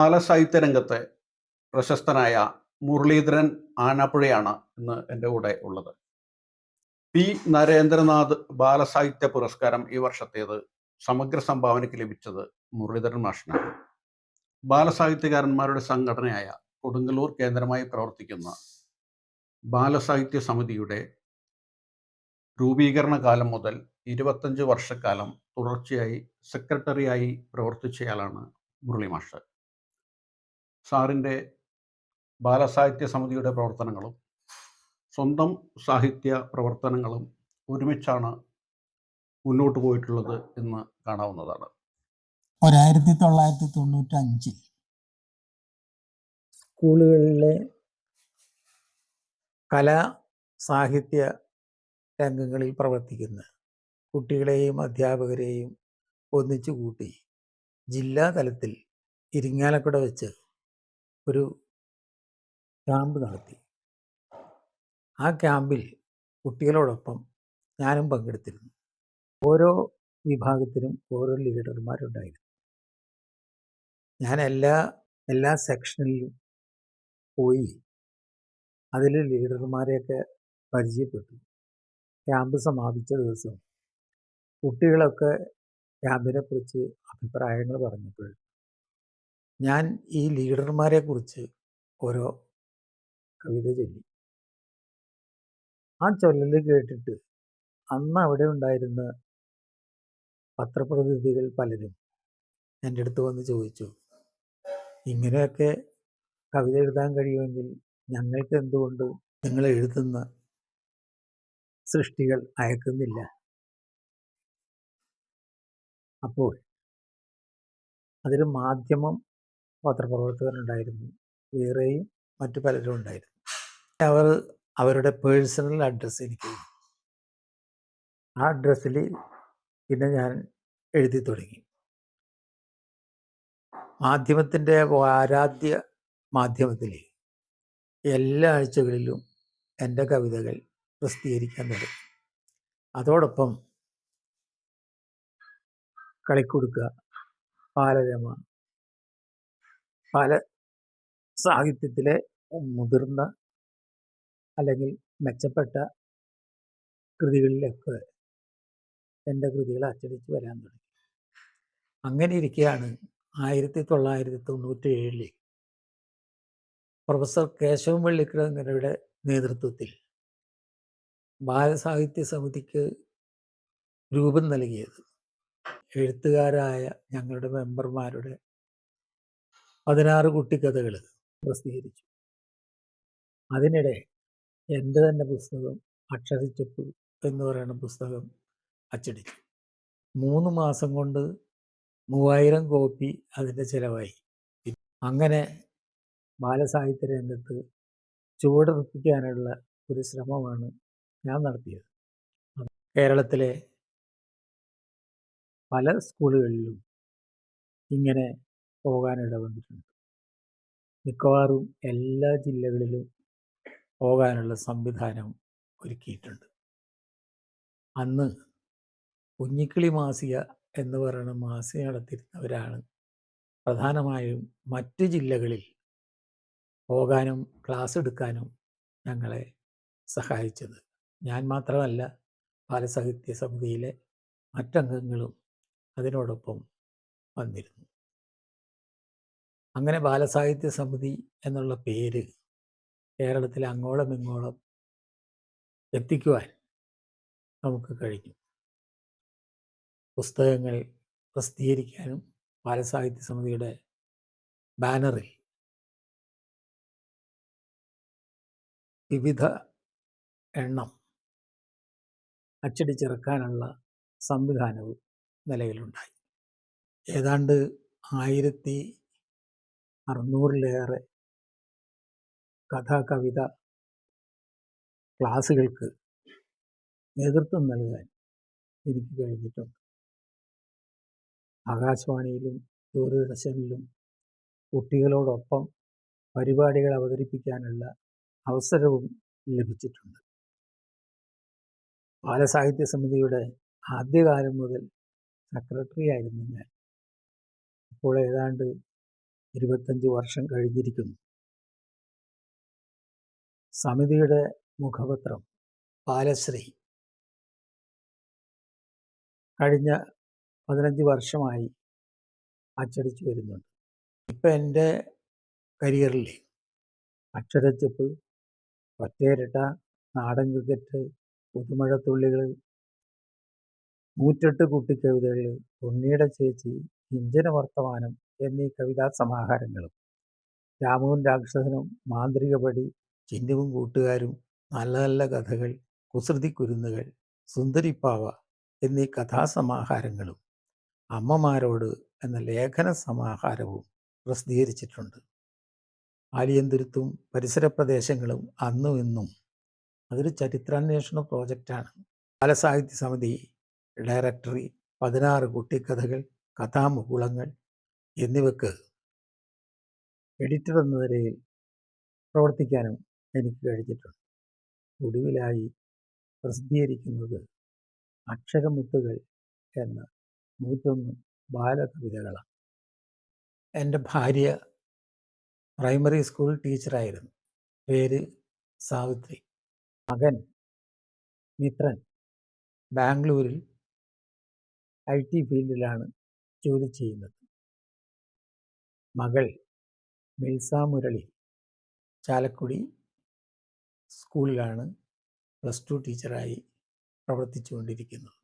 ബാലസാഹിത്യ രംഗത്തെ പ്രശസ്തനായ മുരളീധരൻ ആനാപ്പുഴയാണ് ഇന്ന് എന്റെ കൂടെ ഉള്ളത്. പി. നരേന്ദ്രനാഥ് ബാലസാഹിത്യ പുരസ്കാരം ഈ വർഷത്തേത് സമഗ്ര സംഭാവനയ്ക്ക് ലഭിച്ചത് മുരളീധരൻ മാഷിനാണ്. ബാലസാഹിത്യകാരന്മാരുടെ സംഘടനയായ കൊടുങ്ങല്ലൂർ കേന്ദ്രമായി പ്രവർത്തിക്കുന്ന ബാലസാഹിത്യ സമിതിയുടെ രൂപീകരണ കാലം മുതൽ ഇരുപത്തഞ്ച് വർഷക്കാലം തുടർച്ചയായി സെക്രട്ടറിയായി പ്രവർത്തിച്ചയാളാണ് മുരളി മാഷ്. സാറിന്റെ ബാലസാഹിത്യ സമിതിയുടെ പ്രവർത്തനങ്ങളും സ്വന്തം സാഹിത്യ പ്രവർത്തനങ്ങളും ഒരുമിച്ചാണ് മുന്നോട്ട് പോയിട്ടുള്ളത് എന്ന് കാണാവുന്നതാണ്. ഒരായിരത്തി തൊള്ളായിരത്തി തൊണ്ണൂറ്റി അഞ്ചിൽ സ്കൂളുകളിലെ കലാ സാഹിത്യ രംഗങ്ങളിൽ പ്രവർത്തിക്കുന്ന കുട്ടികളെയും അധ്യാപകരെയും ഒന്നിച്ചു കൂട്ടി ജില്ലാ തലത്തിൽ ഇരിങ്ങാലക്കുട വെച്ച് ഒരു ക്യാമ്പ് നടത്തി. ആ ക്യാമ്പിൽ കുട്ടികളോടൊപ്പം ഞാനും പങ്കെടുത്തിരുന്നു. ഓരോ വിഭാഗത്തിനും ഓരോ ലീഡർമാരുണ്ടായിരുന്നു. ഞാൻ എല്ലാ എല്ലാ സെക്ഷനിലും പോയി അതിൽ ലീഡർമാരെയൊക്കെ പരിചയപ്പെട്ടു. ക്യാമ്പ് സമാപിച്ച ദിവസം കുട്ടികളൊക്കെ ക്യാമ്പിനെക്കുറിച്ച് അഭിപ്രായങ്ങൾ പറഞ്ഞപ്പോൾ ഞാൻ ഈ ലീഡർമാരെ കുറിച്ച് ഓരോ കവിത ചൊല്ലി. ആ ചൊല്ലൽ കേട്ടിട്ട് അന്ന് അവിടെ ഉണ്ടായിരുന്ന പത്രപ്രതിനിധികൾ പലരും എന്റെ അടുത്ത് വന്ന് ചോദിച്ചു ഇങ്ങനെയൊക്കെ കവിത എഴുതാൻ കഴിയുമെങ്കിൽ ഞങ്ങൾക്ക് എന്തുകൊണ്ട് നിങ്ങൾ എഴുതുന്ന സൃഷ്ടികൾ അയക്കുന്നില്ല? അപ്പോൾ അതിൽ മാധ്യമം പത്രപ്രവർത്തകരുണ്ടായിരുന്നു. വേറെയും മറ്റു പലരും ഉണ്ടായിരുന്നു. അവർ അവരുടെ പേഴ്സണൽ അഡ്രസ്സ് എനിക്ക്. ആ അഡ്രസ്സിൽ പിന്നെ ഞാൻ എഴുതി തുടങ്ങി. മാധ്യമത്തിന്റെ ആരാധ്യ മാധ്യമത്തിൽ എല്ലാ ആഴ്ചകളിലും എന്റെ കവിതകൾ പ്രസിദ്ധീകരിക്കാൻ തുടങ്ങി. അതോടൊപ്പം കളിക്കുടുക്ക ബാലരമ പല സാഹിത്യത്തിലെ മുതിർന്ന അല്ലെങ്കിൽ മെച്ചപ്പെട്ട കൃതികളിലൊക്കെ എന്റെ കൃതികൾ അച്ചടിച്ച് വരാൻ തുടങ്ങി. അങ്ങനെ ഇരിക്കുകയാണ് ആയിരത്തി തൊള്ളായിരത്തി തൊണ്ണൂറ്റി ഏഴിൽ പ്രൊഫസർ കേശവൻ വെള്ളിക്കിഴങ്ങരുടെ നേതൃത്വത്തിൽ ബാലസാഹിത്യ സമിതിക്ക് രൂപം നൽകിയത്. എഴുത്തുകാരായ ഞങ്ങളുടെ മെമ്പർമാരുടെ പതിനാറ് കുട്ടിക്കഥകൾ പ്രസിദ്ധീകരിച്ചു. അതിനിടെ എന്റെ തന്നെ പുസ്തകം അക്ഷരച്ചപ്പ് എന്ന് പറയുന്ന പുസ്തകം അച്ചടിച്ചു. മൂന്ന് മാസം കൊണ്ട് മൂവായിരം കോപ്പി അതിന്റെ ചിലവായി. അങ്ങനെ ബാലസാഹിത്യ രംഗത്ത് ചുവടുറപ്പിക്കാനുള്ള ഒരു ശ്രമമാണ് ഞാൻ നടത്തിയത്. കേരളത്തിലെ പല സ്കൂളുകളിലും ഇങ്ങനെ പോകാനിട വന്നിട്ടുണ്ട്. മിക്കവാറും എല്ലാ ജില്ലകളിലും പോകാനുള്ള സംവിധാനം ഒരുക്കിയിട്ടുണ്ട്. അന്ന് കുഞ്ഞിക്കിളി മാസിക എന്ന് പറയുന്ന മാസിക നടത്തിയിരുന്നവരാണ് പ്രധാനമായും മറ്റ് ജില്ലകളിൽ പോകാനും ക്ലാസ് എടുക്കാനും ഞങ്ങളെ സഹായിച്ചത്. ഞാൻ മാത്രമല്ല ബാലസാഹിത്യ സമിതിയിലെ മറ്റംഗങ്ങളും അതിനോടൊപ്പം വന്നിരുന്നു. അങ്ങനെ ബാലസാഹിത്യ സമിതി എന്നുള്ള പേര് കേരളത്തിൽ അങ്ങോളം ഇങ്ങോളം എത്തിക്കുവാൻ നമുക്ക് കഴിഞ്ഞു. പുസ്തകങ്ങൾ പ്രസിദ്ധീകരിക്കാനും ബാലസാഹിത്യ സമിതിയുടെ ബാനറിൽ വിവിധ എണ്ണം അച്ചടിച്ചിറക്കാനുള്ള സംവിധാനവും നിലവിലുണ്ടായി. ഏതാണ്ട് ആയിരത്തി അറുന്നൂറിലേറെ കഥ കവിത ക്ലാസ്സുകൾക്ക് നേതൃത്വം നൽകാൻ എനിക്ക് കഴിഞ്ഞിട്ടുണ്ട്. ആകാശവാണിയിലും ദൂരദർശനിലും കുട്ടികളോടൊപ്പം പരിപാടികൾ അവതരിപ്പിക്കാനുള്ള അവസരവും ലഭിച്ചിട്ടുണ്ട്. ബാലസാഹിത്യ സമിതിയുടെ ആദ്യകാലം മുതൽ സെക്രട്ടറി ആയിരുന്നു ഞാൻ. ഇപ്പോൾ ഏതാണ്ട് ഇരുപത്തഞ്ച് വർഷം കഴിഞ്ഞിരിക്കുന്നു. സമിതിയുടെ മുഖപത്രം ബാലശ്രീ. കഴിഞ്ഞ പതിനഞ്ച് വർഷമായി അച്ചടിച്ചു വരുന്നുണ്ട്. ഇപ്പം എന്റെ കരിയറിൽ അക്ഷരച്ചപ്പ് ഒറ്റയിരട്ട നാടൻ ക്രിക്കറ്റ് പുതുമഴത്തുള്ളികൾ നൂറ്റെട്ട് കുട്ടിക്കവിതകൾ ഉണ്ണിയുടെ ചേച്ചി കിഞ്ചന വർത്തമാനം എന്നീ കവിതാ സമാഹാരങ്ങളും. രാമവും രാക്ഷസനും മാന്ത്രികപടി ചിന്നുവും കൂട്ടുകാരും നല്ല നല്ല കഥകൾ കുസൃതി കുരുന്നുകൾ സുന്ദരിപ്പാവ എന്നീ കഥാസമാഹാരങ്ങളും അമ്മമാരോട് എന്ന ലേഖന സമാഹാരവും പ്രസിദ്ധീകരിച്ചിട്ടുണ്ട്. ആലിയന്തുരുത്തും പരിസര പ്രദേശങ്ങളും അന്നും ഇന്നും അതൊരു ചരിത്രാന്വേഷണ പ്രോജക്റ്റാണ്. ബാലസാഹിത്യ സമിതി ഡയറക്ടറി പതിനാറ് കുട്ടിക്കഥകൾ കഥാമുകുളങ്ങൾ എന്നിവയ്ക്ക് എഡിറ്റർ എന്ന നിലയിൽ പ്രവർത്തിക്കാനും എനിക്ക് കഴിഞ്ഞിട്ടുണ്ട്. ഒടുവിലായി പ്രസിദ്ധീകരിക്കുന്നത് അക്ഷരമുത്തുകൾ എന്ന നൂറ്റൊന്ന് ബാലകവിതകളാണ്. എന്റെ ഭാര്യ പ്രൈമറി സ്കൂൾ ടീച്ചറായിരുന്നു. പേര് സാവിത്രി. മകൻ മിത്രൻ ബാംഗ്ലൂരിൽ ഐ ടി ഫീൽഡിലാണ് ജോലി ചെയ്യുന്നത്. മകൾ മിൽസ മുരളി ചാലക്കുടി സ്കൂളിലാണ് പ്ലസ് ടു ടീച്ചറായി പ്രവർത്തിച്ചുകൊണ്ടിരിക്കുന്നത്.